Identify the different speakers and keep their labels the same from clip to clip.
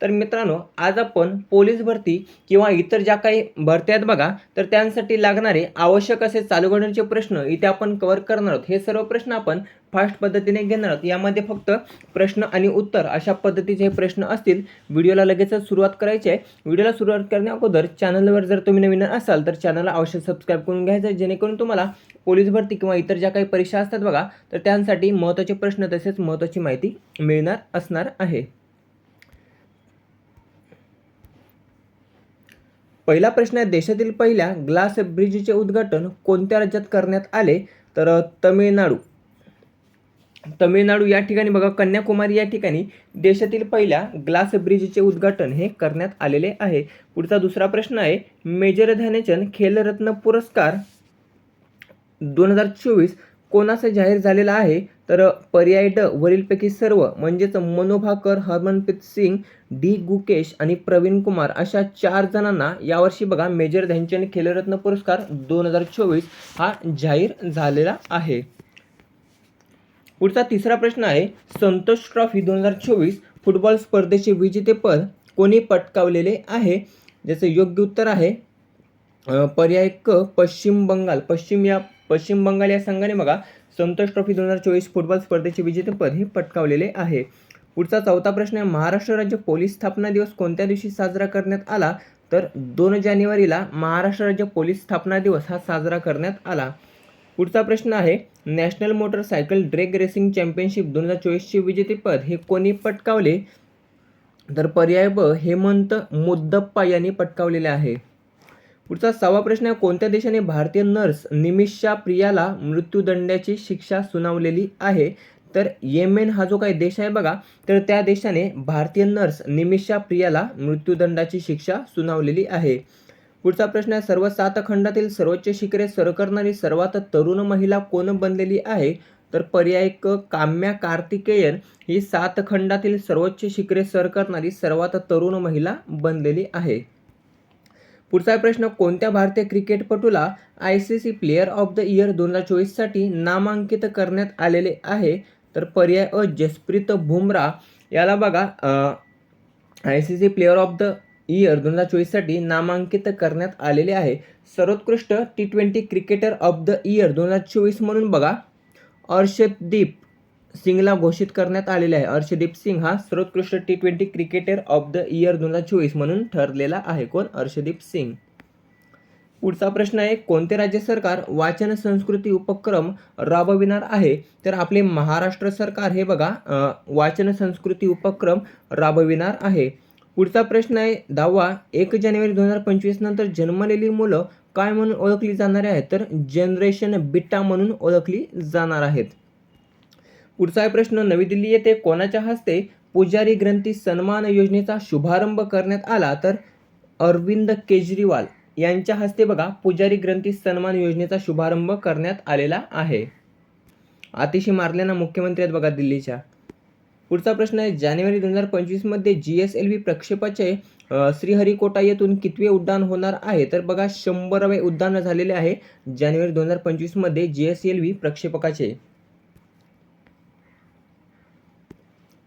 Speaker 1: तर मित्रांनो आज आपण पोलीस भरती किंवा इतर ज्या काही भरत्या आहेत बघा तर त्यांसाठी लागणारे आवश्यक असे चालू घडण्याचे प्रश्न इथे आपण कव्हर करणार आहोत. हे सर्व प्रश्न आपण फास्ट पद्धतीने घेणार आहोत. यामध्ये फक्त प्रश्न आणि उत्तर अशा पद्धतीचे हे प्रश्न असतील. व्हिडिओला लगेचच सुरुवात करायची आहे. व्हिडिओला सुरुवात करण्या अगोदर चॅनलवर जर तुम्ही नवीन असाल तर चॅनलला अवश्य सबस्क्राईब करून घ्यायचं जेणेकरून तुम्हाला पोलीस भरती किंवा इतर ज्या काही परीक्षा असतात बघा तर त्यांसाठी महत्त्वाचे प्रश्न तसेच महत्त्वाची माहिती मिळणार असणार आहे. पहिला प्रश्न आहे देशातील पहिल्या ग्लास ब्रिजचे उद्घाटन कोणत्या राज्यात करण्यात आले? तर तमिळनाडू. तमिळनाडू या ठिकाणी बघा कन्याकुमारी या ठिकाणी देशातील पहिल्या ग्लास ब्रिजचे उद्घाटन हे करण्यात आलेले आहे. पुढचा दुसरा प्रश्न आहे मेजर ध्यानचंद खेलरत्न पुरस्कार दोन हजार चोवीस कोणाचा जाहीर झालेला आहे? तर पर्याय ड वरीलपैकी सर्व म्हणजेच मनोभाकर हरमनप्रीत सिंग डी गुकेश आणि प्रवीण कुमार अशा चार जणांना यावर्षी बघा मेजर ध्यानचंद खेलरत्न पुरस्कार दोन हजार चोवीस हा जाहीर झालेला आहे. पुढचा तिसरा प्रश्न आहे संतोष ट्रॉफी दोन हजार चोवीस फुटबॉल स्पर्धेचे विजेतेपद कोणी पटकावलेले आहे? ज्याचं योग्य उत्तर आहे पर्याय क पश्चिम बंगाल. पश्चिम या पश्चिम बंगाल या संघाने बघा संतोष ट्रॉफी दोन हजार चोवीस फुटबॉल स्पर्धेचे विजेतेपद हे पटकावलेले आहे. पुढचा चौथा प्रश्न आहे महाराष्ट्र राज्य पोलीस स्थापना दिवस कोणत्या दिवशी साजरा करण्यात आला? तर दोन जानेवारीला महाराष्ट्र राज्य पोलीस स्थापना दिवस हा साजरा करण्यात आला. पुढचा प्रश्न आहे national motorcycle drag racing championship दोन हजार चोवीसचे विजेतेपद हे कोणी पटकावले? तर पर्याय ब हेमंत मुद्दप्पा यांनी पटकावलेले आहे. पुढचा सहावा प्रश्न आहे कोणत्या देशाने भारतीय नर्स निमिषा प्रियाला मृत्यूदंडाची शिक्षा सुनावलेली आहे? तर येमेन हा जो काही देश आहे बघा तर त्या देशाने भारतीय नर्स निमिषा प्रियाला मृत्यूदंडाची शिक्षा सुनावलेली आहे. पुढचा प्रश्न आहे सर्व सात खंडातील सर्वोच्च शिखरे सर करणारी सर्वात तरुण महिला कोण बनलेली आहे? तर पर्याय क काम्या कार्तिकेयन ही सात खंडातील सर्वोच्च शिखरे सर करणारी सर्वात तरुण महिला बनलेली आहे. पुढचा प्रश्न कोणत्या भारतीय क्रिकेटपटूला I C C player of the year दोन हजार चोवीससाठी नामांकित करण्यात आलेले आहे? तर पर्याय अ जसप्रीत बुमराह. याला बघा I C C player of the year दोन हजार चोवीससाठी नामांकित करण्यात आलेले आहे. सर्वोत्कृष्ट T twenty cricketer of the year दोन हजार चोवीस म्हणून बघा. अर्षदीप सिंगला घोषित करण्यात आलेले आहे. अर्षदीप सिंग हा सर्वोत्कृष्ट T twenty cricketer of the year दोन हजार चोवीस म्हणून ठरलेला आहे. कोण? अर्षदीप सिंग. पुढचा प्रश्न आहे कोणते राज्य सरकार वाचन संस्कृती उपक्रम राबविणार आहे? तर आपले महाराष्ट्र सरकार हे बघा वाचन संस्कृती उपक्रम राबविणार आहे. पुढचा प्रश्न आहे दहावा एक जानेवारी दोन हजार पंचवीस नंतर जन्मलेली मुलं काय म्हणून ओळखली जाणार आहेत? तर जनरेशन बिट्टा म्हणून ओळखली जाणार आहेत. पुढचा आहे प्रश्न नवी दिल्ली येथे कोणाच्या हस्ते पुजारी ग्रंथी सन्मान योजनेचा शुभारंभ करण्यात आला? तर अरविंद केजरीवाल यांच्या हस्ते बघा पुजारी ग्रंथी सन्मान योजनेचा शुभारंभ करण्यात आलेला आहे. अतिशय मारल्यानं मुख्यमंत्री आहेत बघा दिल्लीच्या. पुढचा प्रश्न आहे जानेवारी दोन हजार पंचवीसमध्ये जी एस एल व्ही प्रक्षेपाचे श्रीहरिकोटा येथून कितवे उड्डाण होणार आहे? तर बघा शंभरावे उड्डाण झालेले आहे जानेवारी दोन हजार पंचवीसमध्ये जी एस एल व्ही प्रक्षेपकाचे.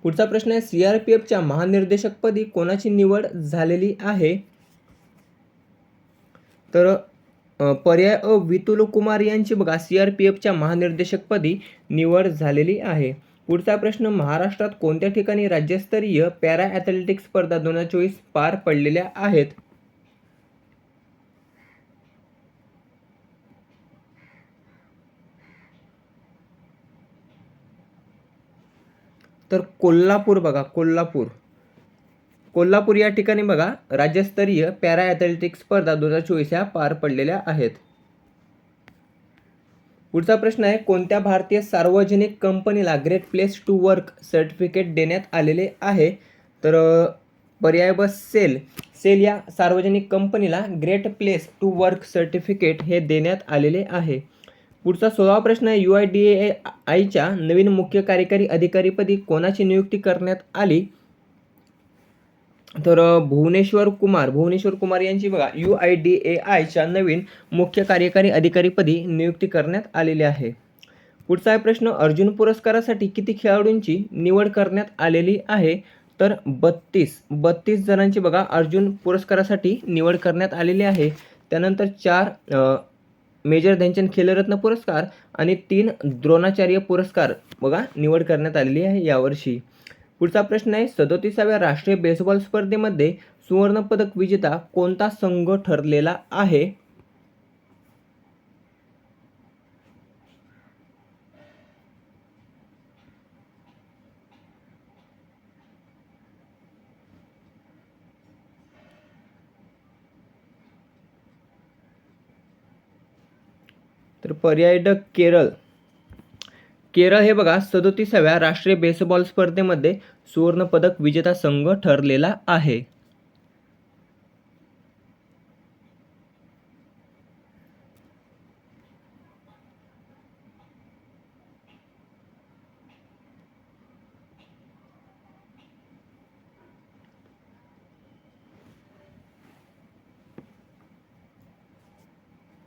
Speaker 1: पुढचा प्रश्न आहे सी आर पी एफच्या महानिर्देशकपदी कोणाची निवड झालेली आहे? तर पर्याय अ वितुल कुमार यांची बघा सी आर पी एफच्या महानिर्देशकपदी निवड झालेली आहे. पुढचा प्रश्न महाराष्ट्रात कोणत्या ठिकाणी राज्यस्तरीय पॅरा ॲथलेटिक्स स्पर्धा दोन हजार चोवीस पार पडलेल्या आहेत? तर कोल्हापूर बघा कोल्हापूर. कोल्हापूर या ठिकाणी बघा राज्यस्तरीय पॅरा ॲथलेटिक्स स्पर्धा दोन हजार चोवीस ह्या पार पडलेल्या आहेत. पुढचा प्रश्न आहे कोणत्या भारतीय सार्वजनिक कंपनीला great place to work certificate देण्यात आलेले आहे? तर पर्याय ब सेल. सेल या सार्वजनिक कंपनीला great place to work certificate हे देण्यात आलेले आहे. पुढचा सोळावा प्रश्न आहे. यू आय डी ए आयच्या नवीन मुख्य कार्यकारी अधिकारीपदी कोणाची नियुक्ती करण्यात आली? तर भुवनेश्वर कुमार भुवनेश्वर कुमार यांची बघा यू आय डी ए आयच्या नवीन मुख्य कार्यकारी अधिकारीपदी नियुक्ती करण्यात आलेली आहे. पुढचा प्रश्न अर्जुन पुरस्कारासाठी किती खेळाडूंची निवड करण्यात आलेली आहे? तर बत्तीस बत्तीस जणांची बघा अर्जुन पुरस्कारासाठी निवड करण्यात आलेली आहे. त्यानंतर चार मेजर ध्यानचंद खेलरत्न पुरस्कार आणि तीन द्रोणाचार्य पुरस्कार बघा निवड करण्यात आलेली आहे यावर्षी. पुढचा प्रश्न आहे सदोतीसाव्या राष्ट्रीय बेसबॉल स्पर्धेमध्ये सुवर्णपदक विजेता कोणता संघ ठरलेला आहे? पर्यायडक पर्याय केरळ. केरळ हे बघा सदोतीसाव्या राष्ट्रीय बेसबॉल स्पर्धेमध्ये सुवर्णपदक विजेता संघ ठरलेला आहे.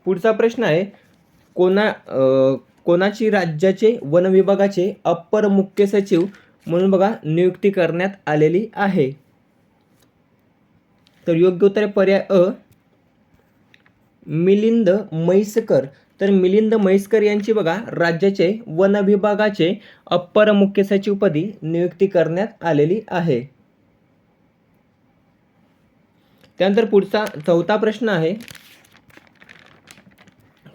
Speaker 1: पुढचा प्रश्न आहे कोणा कोणाची राज्याचे वन विभागाचे अप्पर मुख्य सचिव म्हणून बघा नियुक्ती करण्यात आलेली आहे. तर योग्य उत्तर आहे पर्याय अ मिलिंद म्हैसकर. तर मिलिंद म्हैसकर यांची बघा राज्याचे वन विभागाचे अप्पर मुख्य सचिवपदी नियुक्ती करण्यात आलेली आहे. त्यानंतर पुढचा चौथा प्रश्न आहे.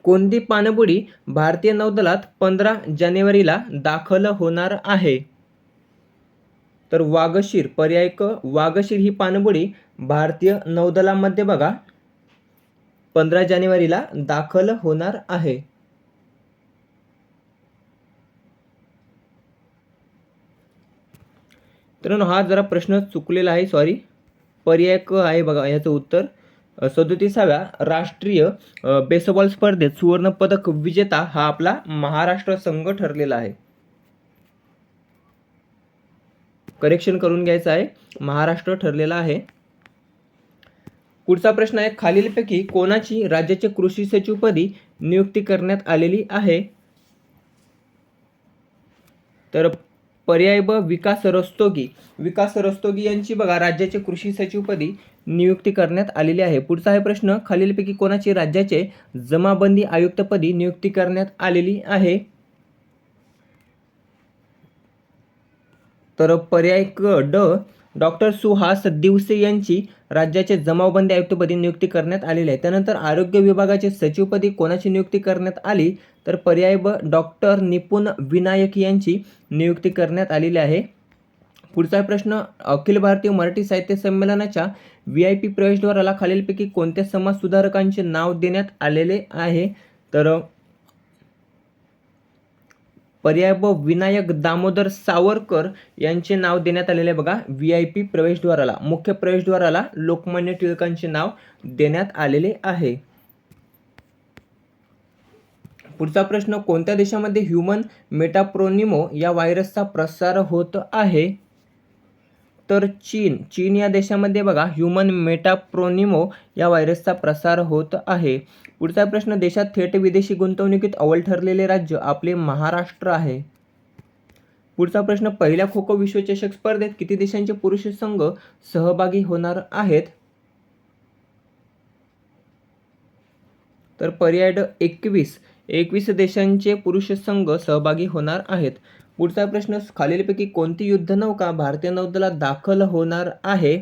Speaker 1: कोणती पाणबुडी भारतीय नौदलात पंधरा जानेवारीला दाखल होणार आहे. तर वाघशीर पर्याय क वाघशीर ही पाणबुडी भारतीय नौदलामध्ये बघा पंधरा जानेवारीला दाखल होणार आहे. तर हा जरा प्रश्न चुकलेला आहे सॉरी पर्याय क आहे बघा याचं उत्तर. सदोतीसाव्या राष्ट्रीय बेसबॉल स्पर्धेत सुवर्णपदक विजेता हा आपला महाराष्ट्र संघ ठरलेला आहे. करेक्शन करून घ्यायचं आहे. महाराष्ट्र ठरलेला आहे. पुढचा प्रश्न आहे खालीलपैकी कोणाची राज्याचे कृषी सचिवपदी नियुक्ती करण्यात आलेली आहे? तर पर्याय ब विकास रस्तोगी. विकास रस्तोगी यांची बघा राज्याचे कृषी सचिवपदी नियुक्ती करण्यात आलेली आहे. पुढचा आहे प्रश्न खालीलपैकी कोणाची राज्याचे जमाबंदी आयुक्तपदी नियुक्ती करण्यात आलेली आहे? तर पर्याय क ड डॉक्टर सुहास दिवसे यांची राज्याचे जमावबंदी आयुक्तपदी नियुक्ती करण्यात आलेली आहे. त्यानंतर आरोग्य विभागाचे सचिवपदी कोणाची नियुक्ती करण्यात आली? तर पर्याय ब डॉक्टर निपुण विनायक यांची नियुक्ती करण्यात आलेली आहे. पुढचा प्रश्न अखिल भारतीय मराठी साहित्य संमेलनाच्या व्ही आय पी प्रवेशद्वाराला खालीलपैकी कोणत्या समाजसुधारकांचे नाव देण्यात आलेले आहे? तर पर्याय व विनायक दामोदर सावरकर यांचे नाव देण्यात आलेले आहे बघा. व्ही आय पी प्रवेशद्वाराला मुख्य प्रवेशद्वाराला लोकमान्य टिळकांचे नाव देण्यात आलेले आहे. पुढचा प्रश्न कोणत्या देशामध्ये ह्युमन मेटाप्रोनिमो या व्हायरसचा प्रसार होत आहे? तर चीन चीन या देशामध्ये बघा ह्युमन मेटाप्रोनिमो या व्हायरसचा प्रसार होत आहे. पुढचा प्रश्न देशात थेट विदेशी गुंतवणुकीत अव्वल ठरलेले राज्य आपले महाराष्ट्र आहे. पुढचा प्रश्न पहिल्या खो खो विश्वचषक स्पर्धेत किती देशांचे पुरुष संघ सहभागी होणार आहेत? तर पर्याय एकवीस. एकवीस देशांचे पुरुष संघ सहभागी होणार आहेत. पुढचा प्रश्न खालीलपैकी कोणती युद्धनौका भारतीय नौदलात दाखल होणार आहे?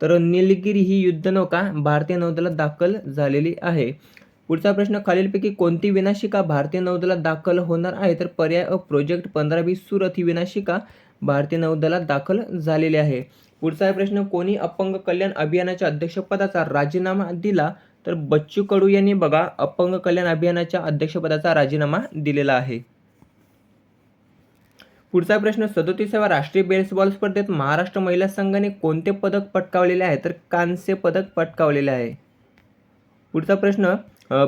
Speaker 1: तर निलगिरी ही युद्धनौका भारतीय नौदलात दाखल झालेली आहे. पुढचा प्रश्न खालीलपैकी कोणती विनाशिका भारतीय नौदलात दाखल होणार आहे? तर पर्याय अ प्रोजेक्ट पंधरा वीस सुरत ही विनाशिका भारतीय नौदलात दाखल झालेली आहे. पुढचा प्रश्न कोणी अपंग कल्याण अभियानाच्या अध्यक्षपदाचा राजीनामा दिला? तर बच्चू कडू यांनी बघा अपंग कल्याण अभियानाच्या अध्यक्षपदाचा राजीनामा दिलेला आहे. पुढचा प्रश्न सदोतीसाव्या राष्ट्रीय बेसबॉल स्पर्धेत महाराष्ट्र महिला संघाने कोणते पदक पटकावलेले आहे? तर कांस्य पदक पटकावलेले आहे. पुढचा प्रश्न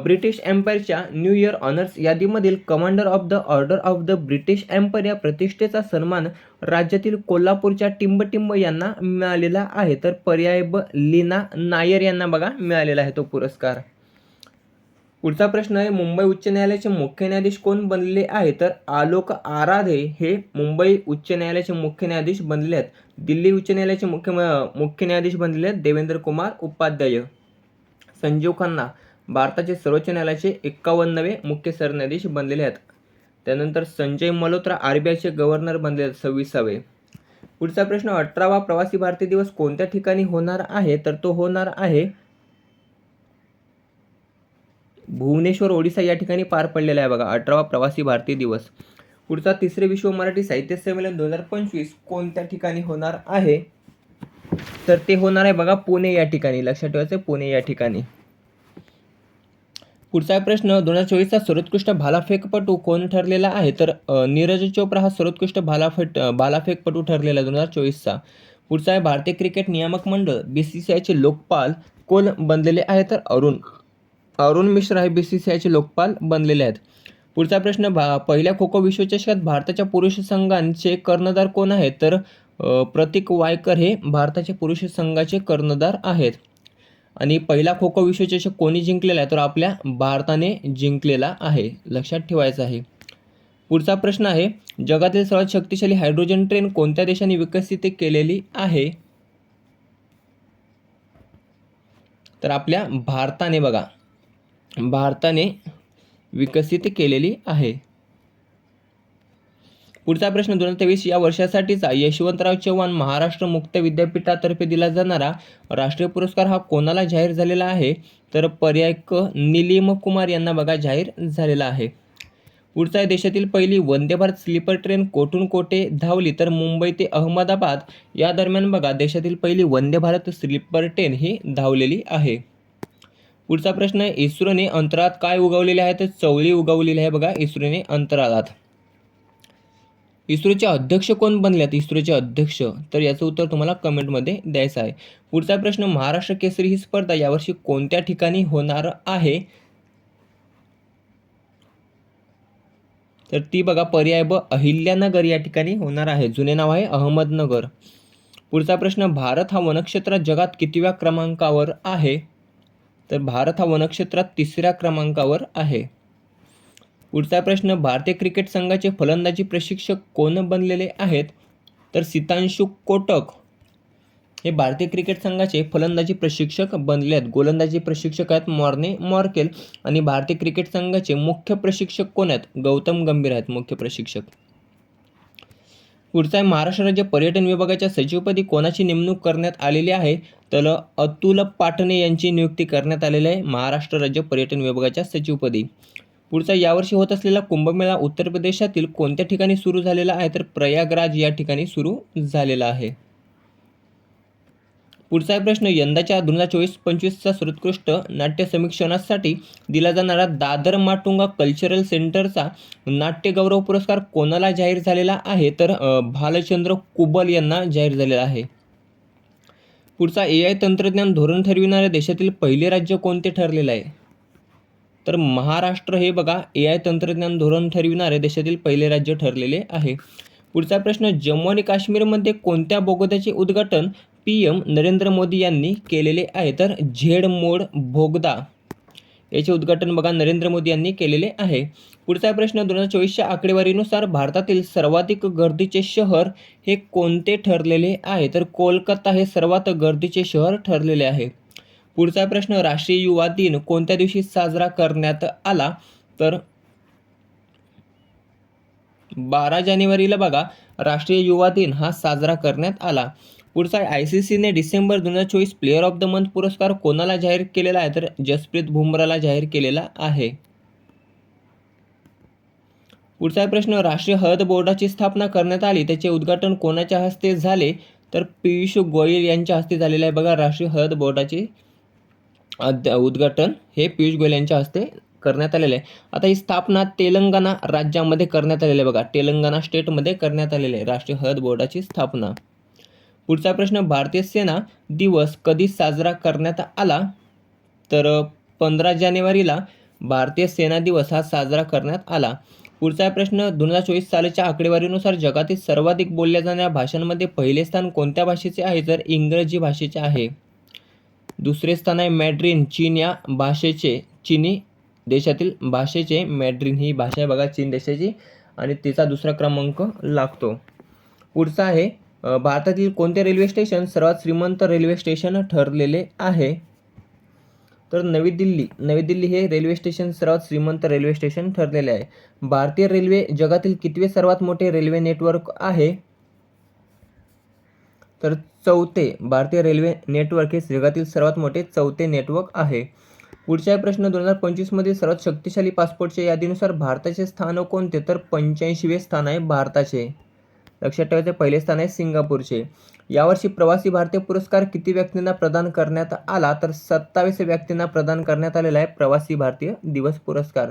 Speaker 1: ब्रिटिश एम्पायरच्या new year honours यादीमधील commander of the order of the British Empire या प्रतिष्ठेचा सन्मान राज्यातील कोल्हापूरच्या टिंबटिंब यांना मिळालेला आहे. तर पर्याय ब लीना नायर यांना बघा मिळालेला आहे तो पुरस्कार. पुढचा प्रश्न आहे मुंबई उच्च न्यायालयाचे मुख्य न्यायाधीश कोण बनले आहे तर आलोक आराधे हे मुंबई उच्च न्यायालयाचे मुख्य न्यायाधीश बनले आहेत. दिल्ली उच्च न्यायालयाचे मुख्य मुख्य न्यायाधीश बनलेले आहेत देवेंद्र कुमार उपाध्याय. संजीव खन्ना भारताचे सर्वोच्च न्यायालयाचे एक्कावन्नवे मुख्य सरन्यायाधीश बनलेले आहेत. त्यानंतर संजय मल्होत्रा आर बी आयचे गव्हर्नर बनले आहेत सव्वीसावे. पुढचा प्रश्न अठरावा प्रवासी भारतीय दिवस कोणत्या ठिकाणी होणार आहे? तर तो होणार आहे भुवनेश्वर ओडिसा या ठिकाणी पार पडलेला आहे बघा. अठरावा प्रवासी भारतीय दिवस. पुढचा तिसरे विश्व मराठी साहित्य संमेलन दोन हजार पंचवीस कोणत्या ठिकाणी होणार आहे? तर ते होणार आहे बघा पुणे या ठिकाणी. लक्षात ठेवायचं पुणे या ठिकाणी. पुढचा प्रश्न दोन हजार चोवीसचा सर्वोत्कृष्ट भालाफेकपटू कोण ठरलेला आहे? तर नीरज चोप्रा हा सर्वोत्कृष्ट भालाफेट भालाफेकपटू ठरलेला दोन हजार चोवीसचा. पुढचा आहे भारतीय क्रिकेट नियामक मंडळ बी सी सी आयचे लोकपाल कोण बनलेले आहे? तर अरुण. अरुण मिश्रा हे बी सी सी आयचे लोकपाल बनलेले आहेत. पुढचा प्रश्न भा पहिल्या खो खो विश्वचषकात भारताच्या पुरुष संघांचे कर्णधार कोण आहेत? तर प्रतीक वायकर हे भारताच्या पुरुष संघाचे कर्णधार आहेत. आणि पहिला खो खो विश्वचषक कोणी जिंकलेला आहे? तर आपल्या भारताने जिंकलेला आहे. लक्षात ठेवायचं आहे. पुढचा प्रश्न आहे जगातील सर्वात शक्तिशाली हायड्रोजन ट्रेन कोणत्या देशाने विकसित केलेली आहे? तर आपल्या भारताने बघा. भारताने विकसित केलेली आहे. पुढचा प्रश्न दोन हजार तेवीस या वर्षासाठीचा यशवंतराव चव्हाण महाराष्ट्र मुक्त विद्यापीठातर्फे दिला जाणारा राष्ट्रीय पुरस्कार हा कोणाला जाहीर झालेला आहे? तर पर्याय क निलीम कुमार यांना बघा जाहीर झालेला आहे. पुढचा आहे देशातील पहिली वंदे भारत स्लीपर ट्रेन कोठून कोठे धावली? तर मुंबई ते अहमदाबाद या दरम्यान बघा देशातील पहिली वंदे भारत स्लीपर ट्रेन ही धावलेली आहे. पुढचा प्रश्न आहे इस्रोने अंतराळात काय उगवलेले आहे? तर चवळी उगवलेली आहे बघा इस्रोने अंतराळात. इस्रोचे अध्यक्ष कोण बनल्यात इस्रोचे अध्यक्ष. तर याचं उत्तर तुम्हाला कमेंटमध्ये द्यायचं आहे. पुढचा प्रश्न महाराष्ट्र केसरी ही स्पर्धा यावर्षी कोणत्या ठिकाणी होणार आहे? तर ती बघा पर्याय ब अहिल्यानगर या ठिकाणी होणार आहे. जुने नाव आहे अहमदनगर. पुढचा प्रश्न भारत हा वनक्षेत्रात जगात कितव्या क्रमांकावर आहे? तर भारत हा वनक्षेत्रात तिसऱ्या क्रमांकावर आहे. पुढचा प्रश्न भारतीय क्रिकेट संघाचे फलंदाजी प्रशिक्षक कोण बनलेले आहेत? तर सितांशु कोटक. हे भारतीय क्रिकेट संघाचे फलंदाजी प्रशिक्षक बनले आहेत. गोलंदाजी प्रशिक्षक आहेत मॉर्ने मॉर्केल आणि भारतीय क्रिकेट संघाचे मुख्य प्रशिक्षक कोण आहेत? गौतम गंभीर आहेत मुख्य प्रशिक्षक. पुढचा आहे महाराष्ट्र राज्य पर्यटन विभागाच्या सचिवपदी कोणाची नेमणूक करण्यात आलेली आहे? तर अतुल पाटणे यांची नियुक्ती करण्यात आलेली आहे महाराष्ट्र राज्य पर्यटन विभागाच्या सचिवपदी. पुढचा यावर्षी होत असलेला कुंभमेळा उत्तर प्रदेशातील कोणत्या ठिकाणी सुरू झालेला आहे? तर प्रयागराज या ठिकाणी सुरू झालेला आहे. पुढचा प्रश्न यंदाच्या दोन हजार चोवीस पंचवीसचा सर्वोत्कृष्ट नाट्य समीक्षणासाठी दिला जाणारा दादर माटुंगा कल्चरल सेंटरचा नाट्यगौरव पुरस्कार कोणाला जाहीर झालेला आहे? तर भालचंद्र कुबल यांना जाहीर झालेला आहे. पुढचा ए आय तंत्रज्ञान धोरण ठरविणाऱ्या देशातील पहिले राज्य कोणते ठरलेलं आहे? तर महाराष्ट्र हे बघा ए आय तंत्रज्ञान धोरण ठरविणारे देशातील पहिले राज्य ठरलेले आहे. पुढचा प्रश्न जम्मू आणि काश्मीरमध्ये कोणत्या बोगद्याचे उद्घाटन पी एम नरेंद्र मोदी यांनी केलेले आहे तर झेड मोड भोगदा. याचे उद्घाटन बघा नरेंद्र मोदी यांनी केलेले आहे. पुढचा प्रश्न दोन हजार चोवीसच्या आकडेवारीनुसार भारतातील सर्वाधिक गर्दीचे शहर हे कोणते ठरलेले आहे? तर कोलकाता हे सर्वात गर्दीचे शहर ठरलेले आहे. पुढचा प्रश्न राष्ट्रीय युवा दिन कोणत्या दिवशी साजरा करण्यात आला? तर बारा जानेवारीला बघा राष्ट्रीय युवा दिन हा साजरा करण्यात आला. पुढचा आय सी सीने डिसेंबर दोन हजार चोवीस प्लेअर ऑफ द मंथ पुरस्कार कोणाला जाहीर केलेला आहे? तर जसप्रीत बुमराला जाहीर केलेला आहे. पुढचा प्रश्न. राष्ट्रीय हळद बोर्डाची स्थापना करण्यात आली. त्याचे उद्घाटन कोणाच्या हस्ते झाले? तर पियुष गोयल यांच्या हस्ते झालेले आहे बघा. राष्ट्रीय हळद बोर्डाचे उद्घाटन हे पियुष गोयल यांच्या हस्ते करण्यात आलेलं आहे. आता ही स्थापना तेलंगणा राज्यामध्ये करण्यात आलेली आहे बघा. तेलंगणा स्टेटमध्ये करण्यात आलेली आहे. राष्ट्रीय हळद बोर्डाची स्थापना. पुढचा प्रश्न भारतीय सेना दिवस कधी साजरा करण्यात आला? तर पंधरा जानेवारीला भारतीय सेना दिवस हा साजरा करण्यात आला. पुढचा प्रश्न दोन हजार चोवीस सालच्या आकडेवारीनुसार जगातील सर्वाधिक बोलल्या जाणाऱ्या भाषांमध्ये पहिले स्थान कोणत्या भाषेचे आहे? तर इंग्रजी भाषेचे आहे. दुसरे स्थान आहे मॅड्रिन. चीन या भाषेचे चीनी देशातील भाषेचे मॅड्रिन ही भाषा आहे बघा चीन देशाची. आणि तिचा दुसरा क्रमांक लागतो. पुढचा आहे भारतातील कोणते रेल्वे स्टेशन सर्वात श्रीमंत रेल्वे स्टेशन ठरलेले आहे? तर नवी दिल्ली. नवी दिल्ली हे रेल्वे स्टेशन सर्वात श्रीमंत रेल्वे स्टेशन ठरलेले आहे. भारतीय रेल्वे जगातील कितवे सर्वात मोठे रेल्वे नेटवर्क आहे? तर चौथे भारतीय रेल्वे नेटवर्क हे जगातील सर्वात मोठे चौथे नेटवर्क आहे. पुढचा प्रश्न दोन हजार पंचवीसमधील सर्वात शक्तिशाली पासपोर्टच्या यादीनुसार भारताचे स्थान कोणते? तर पंच्याऐंशीवे स्थान आहे भारताचे. लक्षात ठेवायचे पहिले स्थान आहे सिंगापूरचे. यावर्षी प्रवासी भारतीय पुरस्कार किती व्यक्तींना प्रदान करण्यात आला? तर सत्तावीस व्यक्तींना प्रदान करण्यात आलेला आहे प्रवासी भारतीय दिवस पुरस्कार.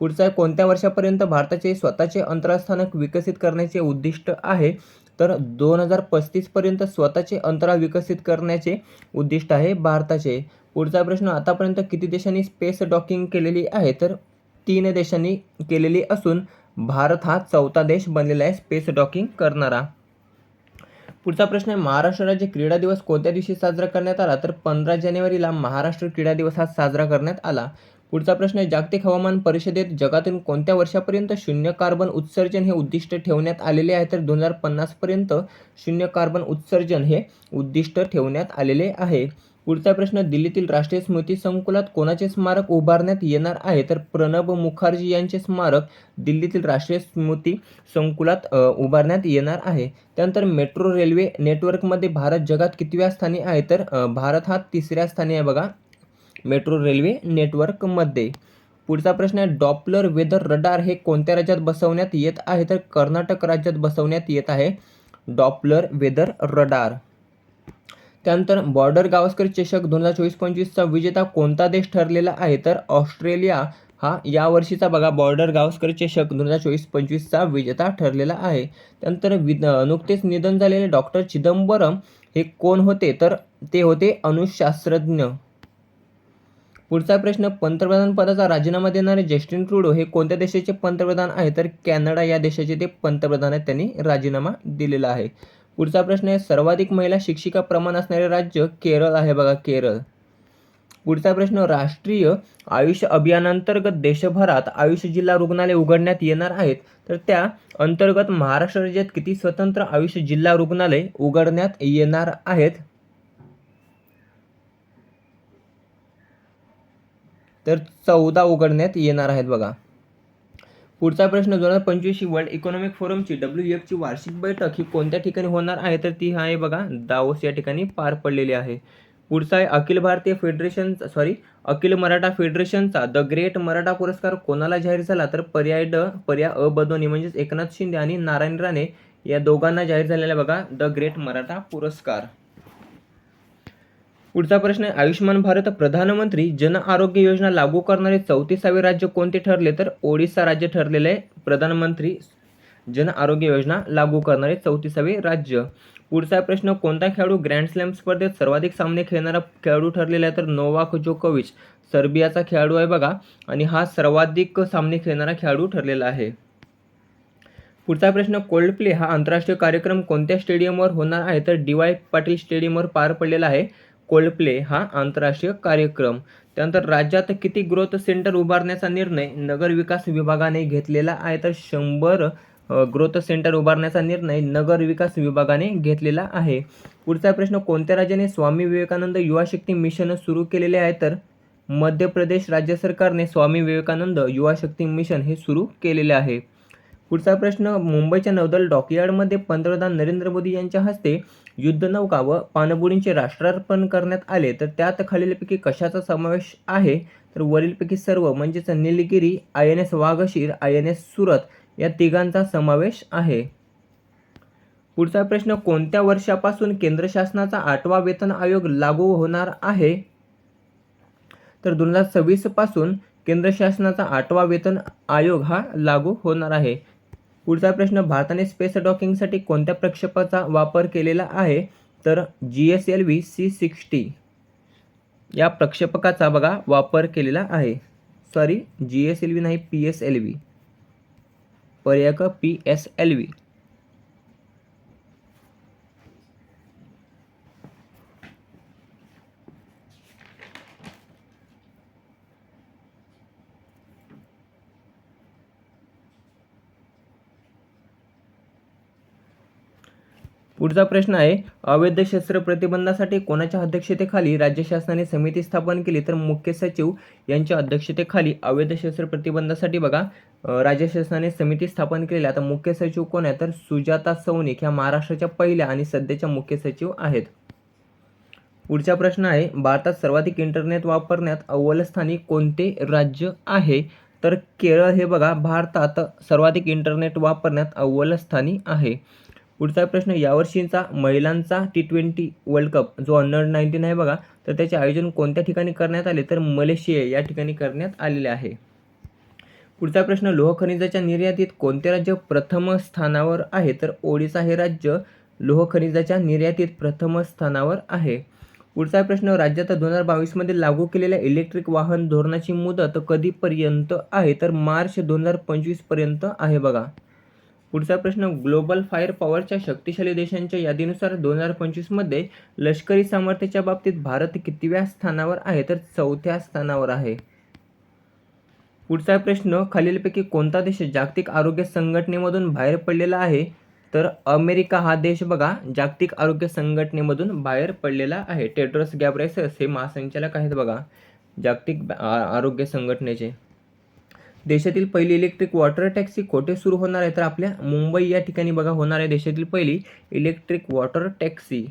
Speaker 1: पुढचा आहे कोणत्या वर्षापर्यंत भारताचे स्वतःचे अंतराळ स्थानक विकसित करण्याचे उद्दिष्ट आहे? तर दोन हजार पस्तीसपर्यंत स्वतःचे अंतराळ विकसित करण्याचे उद्दिष्ट आहे भारताचे. पुढचा प्रश्न आतापर्यंत किती देशांनी स्पेस डॉकिंग केलेली आहे? तर तीन देशांनी केलेली असून भारत हा चौथा देश बनलेला आहे स्पेस डॉकिंग करणारा. पुढचा प्रश्न आहे महाराष्ट्र राज्य क्रीडा दिवस कोणत्या दिवशी साजरा करण्यात आला? तर पंधरा जानेवारीला महाराष्ट्र क्रीडा दिवस हा साजरा करण्यात आला. पुढचा प्रश्न आहे जागतिक हवामान परिषदेत जगातून कोणत्या वर्षापर्यंत शून्य कार्बन उत्सर्जन हे उद्दिष्ट ठेवण्यात आलेले आहे? तर दोन हजार पन्नासपर्यंत शून्य कार्बन उत्सर्जन हे उद्दिष्ट ठेवण्यात आलेले आहे. पुढचा प्रश्न दिल्लीतील राष्ट्रीय स्मृती संकुलात कोणाचे स्मारक उभारण्यात येणार आहे? तर प्रणब मुखर्जी यांचे स्मारक दिल्लीतील राष्ट्रीय स्मृती संकुलात उभारण्यात येणार आहे. त्यानंतर मेट्रो रेल्वे नेटवर्कमध्ये भारत जगात कितव्या स्थानी आहे? तर भारत हा तिसऱ्या स्थानी आहे बघा. मेट्रो रेल्वे नेटवर्कमध्ये. पुढचा प्रश्न आहे डॉपलर वेदर रडार हे कोणत्या राज्यात बसवण्यात येत आहे? तर कर्नाटक राज्यात बसवण्यात येत आहे डॉपलर वेदर रडार. त्यानंतर बॉर्डर गावस्कर चषक दोन हजार चोवीस पंचवीसचा विजेता कोणता देश ठरलेला आहे? तर ऑस्ट्रेलिया हा यावर्षीचा बघा बॉर्डर गावस्कर चषक दोन हजार चोवीस पंचवीसचा विजेता ठरलेला आहे. त्यानंतर वि नुकतेच निधन झालेले डॉक्टर चिदंबरम हे कोण होते? तर ते होते अणुशास्त्रज्ञ पुढचा प्रश्न पंतप्रधान पदाचा राजीनामा देणारे जस्टिन ट्रुडो हे कोणत्या देशाचे पंतप्रधान आहे तर कॅनडा या देशाचे ते पंतप्रधान आहेत त्यांनी राजीनामा दिलेला आहे. पुढचा प्रश्न आहे सर्वाधिक महिला शिक्षिका प्रमाण असणारे राज्य केरळ आहे बघा केरळ. पुढचा प्रश्न राष्ट्रीय आयुष अभियानांतर्गत देशभरात आयुष जिल्हा रुग्णालय उघडण्यात येणार आहेत तर त्या अंतर्गत महाराष्ट्र राज्यात किती स्वतंत्र आयुष जिल्हा रुग्णालय उघडण्यात येणार आहेत? तर चौदा उघडण्यात येणार आहेत बघा. पुढचा प्रश्न दोन हजार पंचवीसशी वर्ल्ड इकॉनॉमिक फोरमची डब्ल्यू एफची वार्षिक बैठक ही कोणत्या ठिकाणी होणार आहे? तर ती आहे बघा दावोस या ठिकाणी पार पडलेली आहे. पुढचा आहे अखिल भारतीय फेडरेशन सॉरी अखिल मराठा फेडरेशनचा द ग्रेट मराठा पुरस्कार कोणाला जाहीर झाला? तर पर्याय ड पर्याय अ ब म्हणजेच एकनाथ शिंदे आणि नारायण राणे या दोघांना जाहीर झालेला बघा द ग्रेट मराठा पुरस्कार. पुढचा प्रश्न आहे आयुष्यमान भारत प्रधानमंत्री जन आरोग्य योजना लागू करणारे चौतीसावे राज्य कोणते ठरले तर ओडिसा राज्य ठरलेले आहे प्रधानमंत्री जन आरोग्य योजना लागू करणारे चौतीसावे राज्य. पुढचा प्रश्न कोणता खेळाडू ग्रँड स्लॅम स्पर्धेत सर्वाधिक सामने खेळणारा खेळाडू ठरलेला आहे तर नोवाक जोकोविच सर्बियाचा खेळाडू आहे बघा आणि हा सर्वाधिक सामने खेळणारा खेळाडू ठरलेला आहे. पुढचा प्रश्न कोल्ड प्ले हा आंतरराष्ट्रीय कार्यक्रम कोणत्या स्टेडियमवर होणार आहे? तर डी वाय पाटील स्टेडियमवर पार पडलेला आहे. कोल्डप्ले हा आंतरराष्ट्रीय कार्यक्रम. त्यानंतर राज्यात किती ग्रोथ सेंटर उभारण्याचा निर्णय? नगर विकास विभागाने घेतलेला आहे तर शंभर ग्रोथ सेंटर उभारण्याचा निर्णय नगर विकास विभागाने घेतलेला आहे. पुढचा प्रश्न कोणत्या राज्याने स्वामी विवेकानंद युवा शक्ती मिशन सुरू केलेले आहे? तर मध्य प्रदेश राज्य सरकारने स्वामी विवेकानंद युवा शक्ती मिशन हे सुरू केलेले आहे. पुढचा प्रश्न मुंबईच्या नौदल डॉकयार्डमध्ये पंतप्रधान नरेंद्र मोदी यांच्या हस्ते युद्धनौका व पाणबुडींचे राष्ट्रार्पण करण्यात आले. तर त्यात खालीलपैकी कशाचा समावेश आहे? तर वरीलपैकी सर्व म्हणजेच Nilgiri I N S Vaghsheer I N S Surat या तिघांचा समावेश आहे. पुढचा प्रश्न कोणत्या वर्षापासून केंद्र शासनाचा आठवा वेतन आयोग लागू होणार आहे? तर दोन हजार सव्वीसपासून केंद्र शासनाचा आठवा वेतन आयोग हा लागू होणार आहे. पुढचा प्रश्न भारताने स्पेस डॉकिंगसाठी कोणत्या प्रक्षेपाचा वापर केलेला आहे? तर G S L V C sixty या प्रक्षेपकाचा बघा वापर केलेला आहे. Sorry G S L V नाही पी एस एल व्ही पर्याय पी एस एल व्ही पुढचा प्रश्न आहे अवैध शस्त्र प्रतिबंधासाठी कोणाच्या अध्यक्षतेखाली राज्य शासनाने समिती स्थापन केली? तर मुख्य सचिव यांच्या अध्यक्षतेखाली अवैध शस्त्र प्रतिबंधासाठी बघा राज्य शासनाने समिती स्थापन केलेली आता मुख्य सचिव कोण आहे? तर सुजाता सौनिक ह्या महाराष्ट्राच्या पहिल्या आणि सध्याच्या मुख्य सचिव आहेत. पुढचा प्रश्न आहे भारतात सर्वाधिक इंटरनेट वापरण्यात अव्वलस्थानी कोणते राज्य आहे? तर केरळ हे बघा भारतात सर्वाधिक इंटरनेट वापरण्यात अव्वलस्थानी आहे. पुढचा प्रश्न यावर्षीचा महिलांचा टी ट्वेंटी वर्ल्ड कप जो अंडर नाईन्टीन आहे बघा तर त्याचे आयोजन कोणत्या ठिकाणी करण्यात आले? तर मलेशिया या ठिकाणी करण्यात आलेले आहे. पुढचा प्रश्न लोह खनिजाच्या निर्यातीत कोणते राज्य प्रथम स्थानावर आहे? तर ओडिसा हे राज्य लोह खनिजाच्या निर्यातीत प्रथम स्थानावर आहे. पुढचा प्रश्न राज्यात दोन हजार बावीसमध्ये लागू केलेल्या इलेक्ट्रिक वाहन धोरणाची मुदत कधीपर्यंत आहे? तर मार्च दोन हजार पंचवीसपर्यंत आहे बघा. पुढचा प्रश्न ग्लोबल फायर पॉवरच्या शक्तिशाली देशांच्या यादीनुसार दोन हजार पंचवीसमध्ये लष्करी सामर्थ्याच्या बाबतीत भारत कितव्या स्थानावर आहे? तर चौथ्या स्थानावर आहे. पुढचा प्रश्न खालीलपैकी कोणता देश जागतिक आरोग्य संघटनेमधून बाहेर पडलेला आहे? तर अमेरिका हा देश बघा जागतिक आरोग्य संघटनेमधून बाहेर पडलेला आहे. टेड्रस गॅब्रेसस हे महासंचालक आहेत बघा जागतिक आरोग्य संघटनेचे. देशातील पहिली इलेक्ट्रिक वॉटर टॅक्सी कोठे सुरू होणार आहे? तर आपल्या मुंबई या ठिकाणी बघा होणार आहे देशातील पहिली इलेक्ट्रिक वॉटर टॅक्सी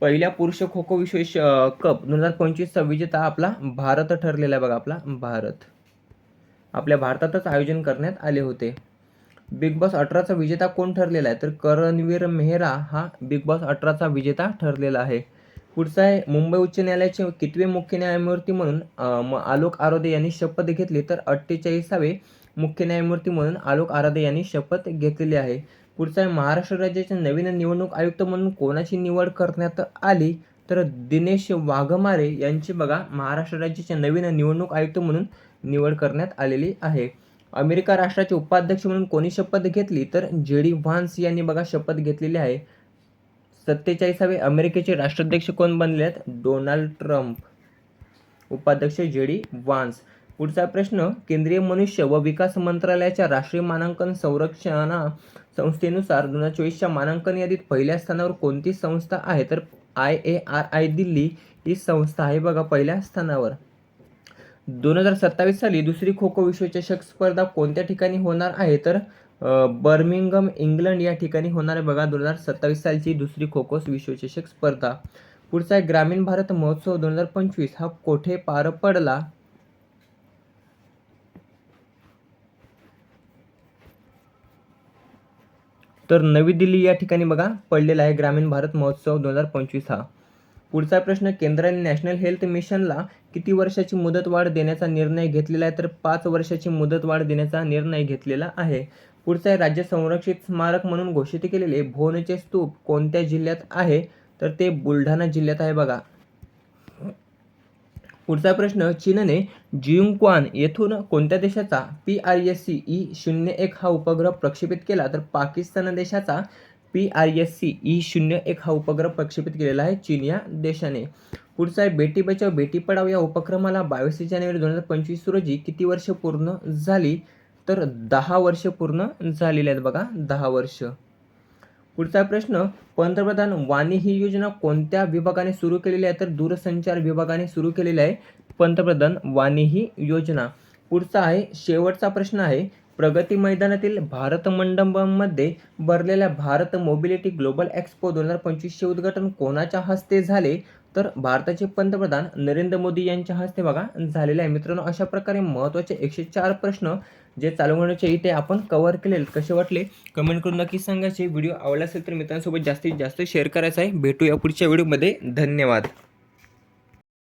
Speaker 1: पहिल्या पुरुष खो खो विश्व कप दोन हजार पंचवीसचा विजेता आपला भारत ठरलेला आहे बघा आपला भारत. आपल्या भारतातच आयोजन करण्यात आले होते. बिग बॉस अठराचा विजेता कोण ठरलेला आहे? तर करणवीर मेहरा हा बिग बॉस अठराचा विजेता ठरलेला आहे. पुढचा आहे मुंबई उच्च न्यायालयाचे कितवे मुख्य न्यायमूर्ती म्हणून म- आलोक आरोदे यांनी शपथ घेतली. तर अठ्ठेचाळीसावे मुख्य न्यायमूर्ती म्हणून आलोक आराधे यांनी शपथ घेतलेली आहे. पुढचा आहे महाराष्ट्र राज्याचे नवीन निवडणूक आयुक्त म्हणून कोणाची निवड करण्यात आली? तर दिनेश वाघमारे यांची बघा महाराष्ट्र राज्याचे नवीन निवडणूक आयुक्त म्हणून निवड करण्यात आलेली आहे. अमेरिका राष्ट्राचे उपाध्यक्ष म्हणून कोणी शपथ घेतली? तर जे डी व्हान्स यांनी बघा शपथ घेतलेली आहे. सत्तेचाळीसावे अमेरिकेचे राष्ट्राध्यक्ष कोण बनले आहेत? Donald Trump. उपाध्यक्ष जे डी वान्स. पुढचा प्रश्न केंद्रीय मनुष्य व विकास मंत्रालयाच्या राष्ट्रीय मानांकन संरक्षणा संस्थेनुसार दोन हजार चोवीसच्या मानांकन यादीत पहिल्या स्थानावर कोणती संस्था आहे? तर I A R I Delhi ही संस्था आहे बघा पहिल्या स्थानावर. दोन हजार सत्तावीस साली दुसरी खो खो विश्वचषक स्पर्धा कोणत्या ठिकाणी होणार आहे? तर बर्मिंगम इंग्लंड या ठिकाणी होणारे बघा दोन हजार सत्तावीस सालची दुसरी खो खो विश्वचषक स्पर्धा. पुढचा आहे ग्रामीण भारत महोत्सव दोन हजार पंचवीस हा कोठे पार पडला? तर नवी दिल्ली या ठिकाणी बघा पडलेला आहे ग्रामीण भारत महोत्सव दोन हजार पंचवीस हा. पुढचा प्रश्न केंद्राने नॅशनल हेल्थ मिशनला किती वर्षाची मुदतवाढ देण्याचा निर्णय घेतलेला आहे? तर पाच वर्षाची मुदतवाढ देण्याचा निर्णय घेतलेला आहे. पुढचा आहे राज्य संरक्षित स्मारक म्हणून घोषित केलेले भोवनचे स्तूप कोणत्या जिल्ह्यात आहे? तर ते बुलढाणा जिल्ह्यात आहे बघा. पुढचा प्रश्न चीनने जियुंक्वान येथून कोणत्या देशाचा P R S C E शून्य एक हा उपग्रह प्रक्षेपित केला? तर पाकिस्तान देशाचा P R S C E शून्य एक हा उपग्रह प्रक्षेपित केलेला आहे चीन या देशाने. पुढचा आहे बेटी बचाव बेटी पढाव या उपक्रमाला बावीस जानेवारी दोन हजार पंचवीस रोजी किती वर्ष पूर्ण झाली? तर दहा वर्ष पूर्ण झालेली आहेत बघा दहा वर्ष. पुढचा प्रश्न पंतप्रधान वाणी ही योजना कोणत्या विभागाने सुरू केलेली आहे? तर दूरसंचार विभागाने सुरू केलेली आहे पंतप्रधान वाणी ही योजना. पुढचा आहे शेवटचा प्रश्न आहे प्रगती मैदानातील भारत मंडपमध्ये भरलेल्या भारत मोबिलिटी ग्लोबल एक्सपो दोन हजार पंचवीसचे उद्घाटन कोणाच्या हस्ते झाले? तर भारताचे पंतप्रधान नरेंद्र मोदी यांच्या हस्ते बघा झालेले आहे. मित्रांनो अशा प्रकारे महत्त्वाचे एकशे चार प्रश्न जे चालू होण्याचे इथे आपण कव्हर केलेलं कसे वाटले? कमेंट करून नक्की सांगायचे व्हिडिओ आवडला असेल तर मित्रांसोबत जास्तीत जास्त शेअर करायचा आहे. भेटूया पुढच्या व्हिडिओमध्ये धन्यवाद.